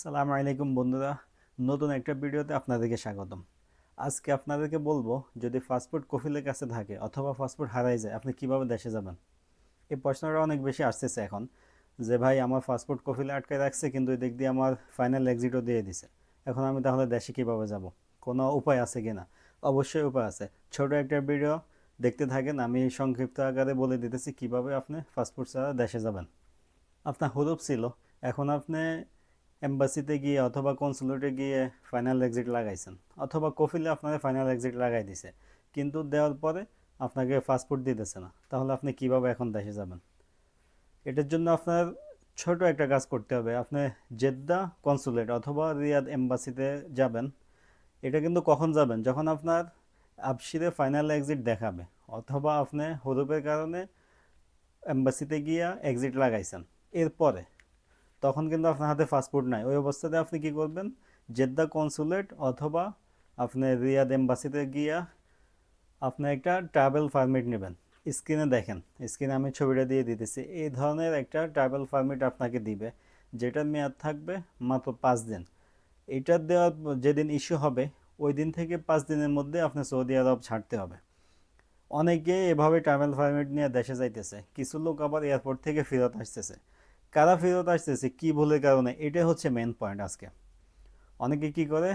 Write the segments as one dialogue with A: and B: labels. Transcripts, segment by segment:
A: সালাম আলাইকুম বন্ধুরা, নতুন একটা ভিডিওতে আপনাদেরকে স্বাগতম। আজকে আপনাদেরকে বলব, যদি পাসপোর্ট কফিলের কাছে থাকে অথবা পাসপোর্ট হারাই যায়, আপনি কীভাবে দেশে যাবেন? এই প্রশ্নটা অনেক বেশি আসতেছে এখন, যে ভাই আমার পাসপোর্ট কফিলে আটকে রাখছে, কিন্তু দিক দিয়ে আমার ফাইনাল এক্সিটও দিয়ে দিছে। এখন আমি তাহলে দেশে কীভাবে যাব? কোনো উপায় আছে কি না অবশ্যই উপায় আছে। ছোট একটা ভিডিও, দেখতে থাকেন, আমি সংক্ষিপ্ত আকারে বলে দিতেছি কীভাবে আপনি পাসপোর্ট ছাড়া দেশে যাবেন। আপনার হরুপ ছিল, এখন আপনি এম্বাসিতে গিয়ে অথবা কনসুলেটে গিয়ে ফাইনাল এক্সিট লাগাইছেন, অথবা কফিলে আপনাকে ফাইনাল এক্সিট লাগাই দিছে, কিন্তু দেওয়ার পরে আপনাকে পাসপোর্ট দিতেছে না। তাহলে আপনি কীভাবে এখন দেশে যাবেন? এটার জন্য আপনার ছোট একটা কাজ করতে হবে। আপনি জেদ্দা কনসুলেট অথবা রিয়াদ এম্বাসিতে যাবেন। এটা কিন্তু কখন যাবেন? যখন আপনার আপসিরে ফাইনাল এক্সিট দেখাবে, অথবা আপনি হরুপের কারণে এম্বাসিতে গিয়া এক্সিট লাগাইছেন। এরপরে তখন কিন্তু আপনার হাতে পাসপোর্ট নাই। ওই অবস্থাতে আপনি কি করবেন? জেদ্দা কনসুলেট অথবা আপনি রিয়াদ এম্বাসিতে গিয়া আপনি একটা ট্রাভেল পারমিট নেবেন। স্ক্রিনে দেখেন, স্ক্রিনে আমি ছবিটা দিয়ে দিতেছি। এই ধরনের একটা ট্রাভেল পারমিট আপনাকে দিবে, যেটার মেয়াদ থাকবে মাত্র পাঁচ দিন। এইটা দেওয়ার যেদিন ইস্যু হবে, ওই দিন থেকে পাঁচ দিনের মধ্যে আপনি সৌদি আরব ছাড়তে হবে। অনেকে এভাবে ট্রাভেল পারমিট নিয়ে দেশে যাইতেছে, কিছু লোক আবার এয়ারপোর্ট থেকে ফেরত আসতেছে। কারা ফেরত আসতেছে, কি ভুলের কারণে এটা হচ্ছে মেন পয়েন্ট আজকে। অনেকে কি করে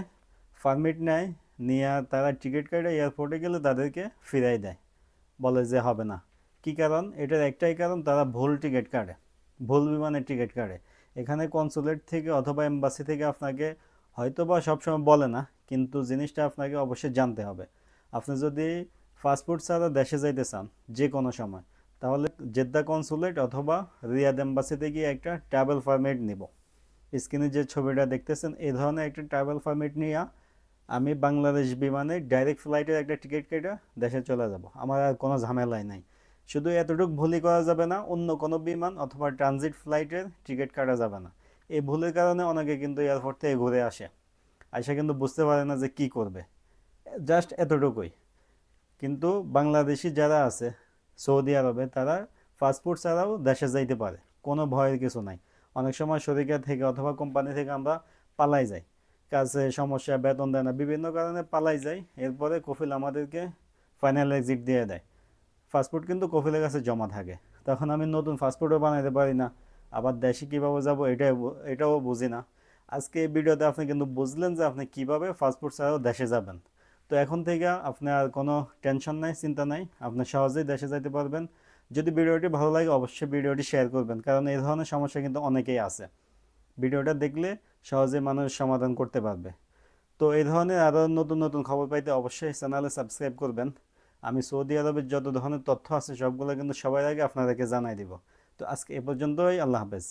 A: পারমিট নেয়, নিয়ে তারা টিকিট কাটে এয়ারপোর্টে গেলে তাদেরকে ফিরাই দেয়। বলে যে হবে না। কি কারণ? এটার একটাই কারণ, তারা ভুল টিকিট কাটে, ভুল বিমানের টিকিট কাটে। এখানে কনসুলেট থেকে অথবা এম্বাসি থেকে আপনাকে হয়তো বা সবসময় বলে না, কিন্তু জিনিসটা আপনাকে অবশ্যই জানতে হবে। আপনি যদি পাসপোর্ট ছাড়া দেশে যাইতে চান যে কোনো সময় তাহলে জেদ্দা কনসুলেট অথবা রিয়াদ এম্বাসিতে গিয়ে একটা ট্রাভেল পারমিট নিব। স্ক্রিনে যে ছবিটা দেখতেছেন এই ধরনের একটা ট্রাভেল পারমিট নিয়ে আমি বাংলাদেশ বিমানে ডাইরেক্ট ফ্লাইটের একটা টিকিট কেটে দেশে চলে যাব। আমার আর কোনো ঝামেলাই নাই। শুধু এতটুকু ভুলই করা যাবে না, অন্য কোনো বিমান অথবা ট্রানজিট ফ্লাইটের টিকিট কাটা যাবে না। এই ভুলের কারণে অনেকে কিন্তু এয়ারপোর্ট থেকে ঘুরে আসে। আসে কিন্তু বুঝতে পারে না যে কি করবে। জাস্ট এতটুকুই। কিন্তু বাংলাদেশি যারা আছে সৌদি আরবে তারা পাসপোর্ট ছাড়াও দেশে যাইতে পারে। কোনো ভয়ের কিছু নাই। অনেক সময় শরিকা থেকে অথবা কোম্পানি থেকে আমরা পালাই যাই। কাছে সমস্যা, বেতন দেয় না। বিভিন্ন কারণে পালাই যাই। এরপরে কফিল আমাদেরকে ফাইনাল এক্সিট দিয়ে দেয়। পাসপোর্ট কিন্তু কফিলের কাছে জমা থাকে। তখন আমি নতুন পাসপোর্টও বানাইতে পারি না। আবার দেশে কীভাবে যাব এটাই এটাও বুঝি না। আজকে এই ভিডিওতে আপনি কিন্তু বুঝলেন যে আপনি কীভাবে পাসপোর্ট ছাড়াও দেশে যাবেন। তো এখন থেকে আপনি আর কোনো টেনশন নাই, চিন্তা নাই। আপনি সহজেই দেশে যাইতে পারবেন। যদি ভিডিওটি ভালো লাগে, অবশ্যই ভিডিওটি শেয়ার করবেন। কারণ এই ধরনের সমস্যা কিন্তু অনেকেই আছে। ভিডিওটা দেখলে সহজে মানুষ সমাধান করতে পারবে। তো এই ধরনের আরও নতুন নতুন খবর পাইতে অবশ্যই চ্যানেলে সাবস্ক্রাইব করবেন। আমি সৌদি আরবের যত ধরনের তথ্য আছে, সবগুলো কিন্তু সবার আগে আপনাদেরকে জানাই দিব। তো আজকে এ পর্যন্তই। আল্লাহ হাফেজ।